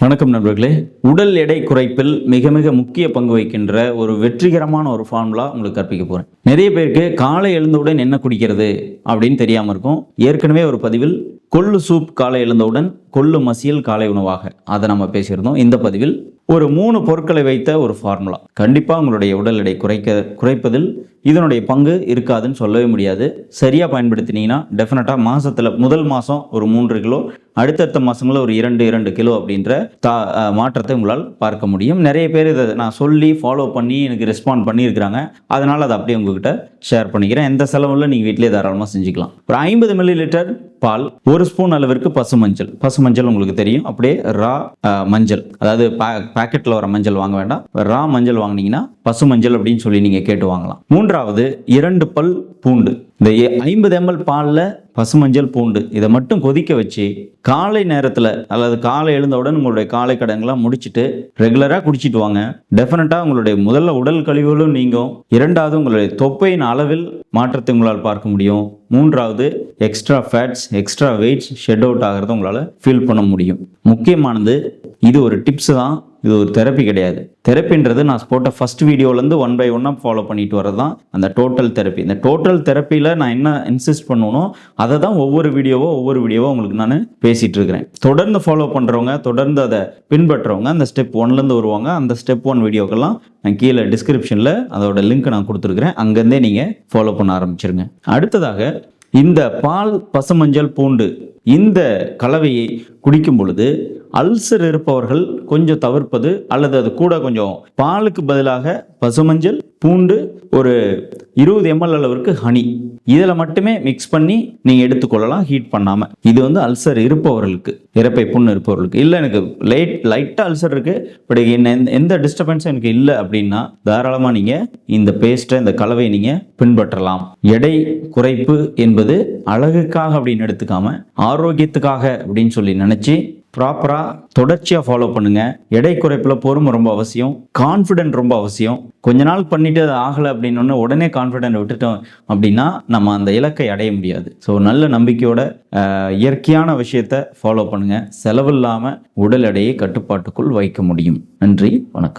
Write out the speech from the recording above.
வணக்கம் நண்பர்களே. உடல் எடை குறைப்பில் மிக மிக முக்கிய பங்கு வகிக்கின்ற ஒரு வெற்றிகரமான ஒரு ஃபார்முலா உங்களுக்கு கற்பிக்க போகிறேன் நிறைய பேருக்கு காலை எழுந்தவுடன் என்ன குடிக்கிறது அப்படின்னு தெரியாமல் இருக்கும். ஏற்கனவே ஒரு பதிவில் கொள்ளு சூப் காலை எழுந்தவுடன் கொள்ளு மசியல் காலை உணவாக. அதை நம்ம பேசியிருந்தோம். இந்த பதிவில் ஒரு மூணு பொருட்களை வைத்த ஒரு ஃபார்முலா கண்டிப்பாக உங்களுடைய உடல் எடை குறைக்க குறைப்பதில் இதனுடைய பங்கு இருக்காதுன்னு சொல்லவே முடியாது. சரியாக பயன்படுத்தினீங்கன்னா டெஃபினட்டாக மாதத்தில் முதல் மாதம் ஒரு மூன்று கிலோ அடுத்தடுத்த மாதங்களில் ஒரு இரண்டு இரண்டு கிலோ அப்படின்ற தா மாற்றத்தை உங்களால் பார்க்க முடியும். நிறைய பேர் இதை நான் சொல்லி ஃபாலோ பண்ணி எனக்கு ரெஸ்பாண்ட் பண்ணியிருக்கிறாங்க. அதனால் அதை அப்படியே உங்ககிட்ட ஷேர் பண்ணிக்கிறேன். எந்த செலவில் நீங்கள் வீட்டிலே தாராளமாக செஞ்சுக்கலாம். ஒரு ஐம்பது மில்லி லிட்டர் பால் ஒரு ஸ்பூன் அளவிற்கு பசு மஞ்சள் பசு மஞ்சள் உங்களுக்கு தெரியும். அப்படியே ரா மஞ்சள். அதாவது பாக்கெட்டில் வர மஞ்சள் வாங்க வேண்டாம். ரா மஞ்சள் வாங்குனீங்கன்னா பசு மஞ்சள் அப்படின்னு சொல்லி நீங்கள் கேட்டு வாங்கலாம். மூன்றாவது இரண்டு பல் பூண்டு. இந்த ஐம்பது எம்எல் பாலில் பசுமஞ்சள் பூண்டு. இதை மட்டும் கொதிக்க வச்சு காலை நேரத்தில் அல்லது காலை எழுந்தவுடன் உங்களுடைய காலை கடன்களாம் முடிச்சுட்டு ரெகுலராக குடிச்சிட்டு வாங்க. டெஃபினட்டாக உங்களுடைய முதல்ல உடல் கழிவுகளும் நீங்கும். இரண்டாவது உங்களுடைய தொப்பையின் அளவில் மாற்றத்தை உங்களால் பார்க்க முடியும். மூன்றாவது extra fats extra weights shed out ஆகிறத உங்களால் ஃபீல் பண்ண முடியும். முக்கியமானது இது ஒரு டிப்ஸ் தான். இது ஒரு தெரப்பி கிடையாது. தெரப்பின்றது நான் போட்ட ஃபர்ஸ்ட் வீடியோலேருந்து ஒன் பை ஒன்னாக ஃபாலோ பண்ணிட்டு வரது தான் அந்த டோட்டல் தெரப்பி இந்த டோட்டல் தெரப்பியில் நான் என்ன இன்சிஸ்ட் பண்ணணும் அதை தான் ஒவ்வொரு வீடியோவோ ஒவ்வொரு வீடியோவோ உங்களுக்கு நான் பேசிகிட்டு இருக்கிறேன். தொடர்ந்து ஃபாலோ பண்ணுறவங்க தொடர்ந்து அதை பின்பற்றுறவங்க அந்த ஸ்டெப் ஒன்லேருந்து வருவாங்க. அந்த ஸ்டெப் ஒன் வீடியோக்கெல்லாம் நான் கீழே டிஸ்கிரிப்ஷனில் அதோட லிங்க் நான் கொடுத்துருக்குறேன். அங்கேருந்தே நீங்கள் ஃபாலோ பண்ண ஆரம்பிச்சிருங்க. அடுத்ததாக இந்த பால் பசுமஞ்சள் பூண்டு இந்த கலவையை குடிக்கும் பொழுது அல்சர் இருப்பவர்கள் கொஞ்சம் தவிர்ப்பது அல்லது அது கூட கொஞ்சம் பாலுக்கு பதிலாக பசுமஞ்சள் பூண்டு ஒரு இருபது எம்எல் அளவிற்கு ஹனி. இதில் மட்டுமே மிக்ஸ் பண்ணி நீங்கள் எடுத்துக்கொள்ளலாம் ஹீட் பண்ணாமல் இது வந்து அல்சர் இருப்பவர்களுக்கு இறப்பை புண்ணு இருப்பவர்களுக்கு. இல்லை எனக்கு லைட் லைட்டாக அல்சர் இருக்குது பட் என்ன எந்த- எந்த டிஸ்டர்பன்ஸும் எனக்கு இல்லை அப்படின்னா தாராளமாக நீங்கள் இந்த பேஸ்ட்டை இந்த கலவையை நீங்கள் பின்பற்றலாம். எடை குறைப்பு என்பது அழகுக்காக அப்படின்னு எடுத்துக்காம ஆரோக்கியத்துக்காக அப்படின்னு சொல்லி நினச்சி ப்ராப்பராக தொடர்ச்சியாக ஃபாலோ பண்ணுங்க. எடை குறைப்பில் பொறுமை ரொம்ப அவசியம். கான்ஃபிடென்ட் ரொம்ப அவசியம். கொஞ்ச நாள் பண்ணிட்டு அது ஆகலை அப்படின்னு உடனே கான்ஃபிடென்ட் விட்டுட்டோம் அப்படின்னா நம்ம அந்த இலக்கை அடைய முடியாது. ஸோ நல்ல நம்பிக்கையோட இயற்கையான விஷயத்தை ஃபாலோ பண்ணுங்க. செலவில்லாமல் உடல் எடையை கட்டுப்பாட்டுக்குள் வைக்க முடியும். நன்றி வணக்கம்.